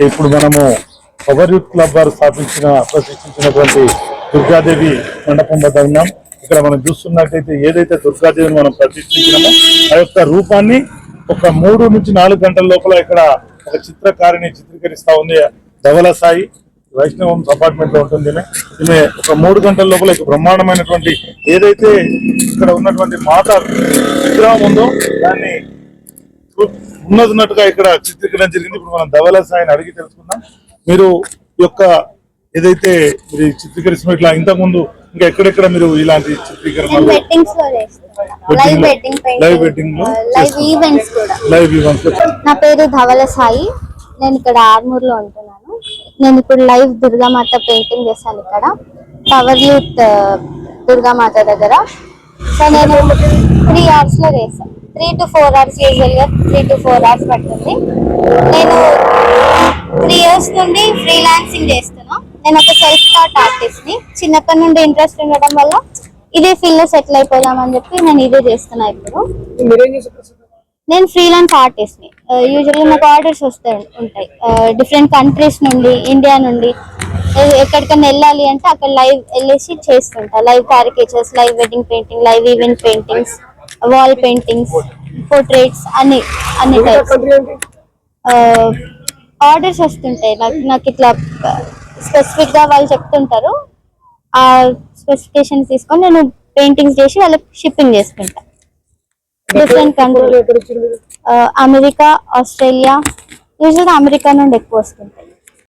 ఇప్పుడు మనము power youth club వారు స్థాపించిన ప్రతిష్ఠించినటువంటి దుర్గాదేవి మండపం వద్ద ఉన్నాం. ఇక్కడ మనం చూస్తున్నట్టయితే ఏదైతే దుర్గాదేవిని మనం ప్రతిష్ఠించినామో ఆ యొక్క రూపాన్ని ఒక మూడు నుంచి నాలుగు గంటల లోపల ఇక్కడ ఒక చిత్రకారిని చిత్రీకరిస్తా ఉంది ధవల సాయి. వైష్ణవం అపార్ట్మెంట్లో ఉంటుంది ఈమె. ఒక మూడు గంటల లోపల ఇక బ్రహ్మాండమైనటువంటి ఏదైతే ఇక్కడ ఉన్నటువంటి మాత విగ్రహం ఉందో దాన్ని ఉన్నట్టుగా ఇక్కడ చిత్రీకరణ జరిగింది. ఇప్పుడు మనం ధవల సాయిని అడిగి తెలుసుకుందాం. మీరు యొక్క ఏదైతే మీరు చిత్రీకరిస్తున్న ఇట్లా ఇంతకు ముందు ఇంకా ఎక్కడెక్కడ మీరు ఇలాంటి చిత్రీకరణ లో లైవ్ లైవ్ ఈవెంట్స్ కూడా. లైవ్ ఈవెంట్స్ నా పేరు ధవల సాయి. నేను ఇక్కడ ఆర్మూర్లో ఉంటున్నాను. నేను ఇప్పుడు లైవ్ దుర్గామాత పెయింటింగ్ చేశాను ఇక్కడ. పవర్ యూత్ దుర్గామాత దగ్గర. సో నేను త్రీ అవర్స్లో చేశాను త్రీ టు ఫోర్ అవర్స్ యూజువల్గా త్రీ టు ఫోర్ అవర్స్ పడుతుంది. నేను త్రీ ఇయర్స్ నుండి ఫ్రీలాన్సింగ్ చేస్తున్నా నేను ఒక సెల్ఫ్ థాట్ ఆర్టిస్ట్ని. చిన్నప్పటి నుండి ఇంట్రెస్ట్ ఉండడం వల్ల ఇదే ఫీల్డ్లో సెటిల్ అయిపోదామని చెప్పి నేను ఇదే చేస్తున్నా ఇప్పుడు. నేను ఫ్రీలాన్స్ ఆర్టిస్ట్ని. యూజువల్లీ నాకు ఆర్డర్స్ వస్తాయి ఉంటాయి. డిఫరెంట్ కంట్రీస్ నుండి ఇండియా నుండి. ఎ- ఎక్కడికైనా వెళ్ళాలి అంటే అక్కడ లైవ్ వెళ్ళేసి చేస్తుంటా. Live caricatures live wedding painting live event paintings wall paintings portraits అన్ని అన్ని టైప్స్ ఆర్డర్స్ వస్తుంటాయి. నాకు నాకు ఇట్లా స్పెసిఫిక్గా వాళ్ళు చెప్తుంటారు. ఆ స్పెసిఫికేషన్స్ తీసుకొని నేను పెయింటింగ్స్ చేసి వాళ్ళకి షిప్పింగ్ చేసుకుంటా. డిఫరెంట్ కంట్రీ అమెరికా ఆస్ట్రేలియా యూజువల్గా అమెరికా నుండి ఎక్కువ వస్తుంటాయి.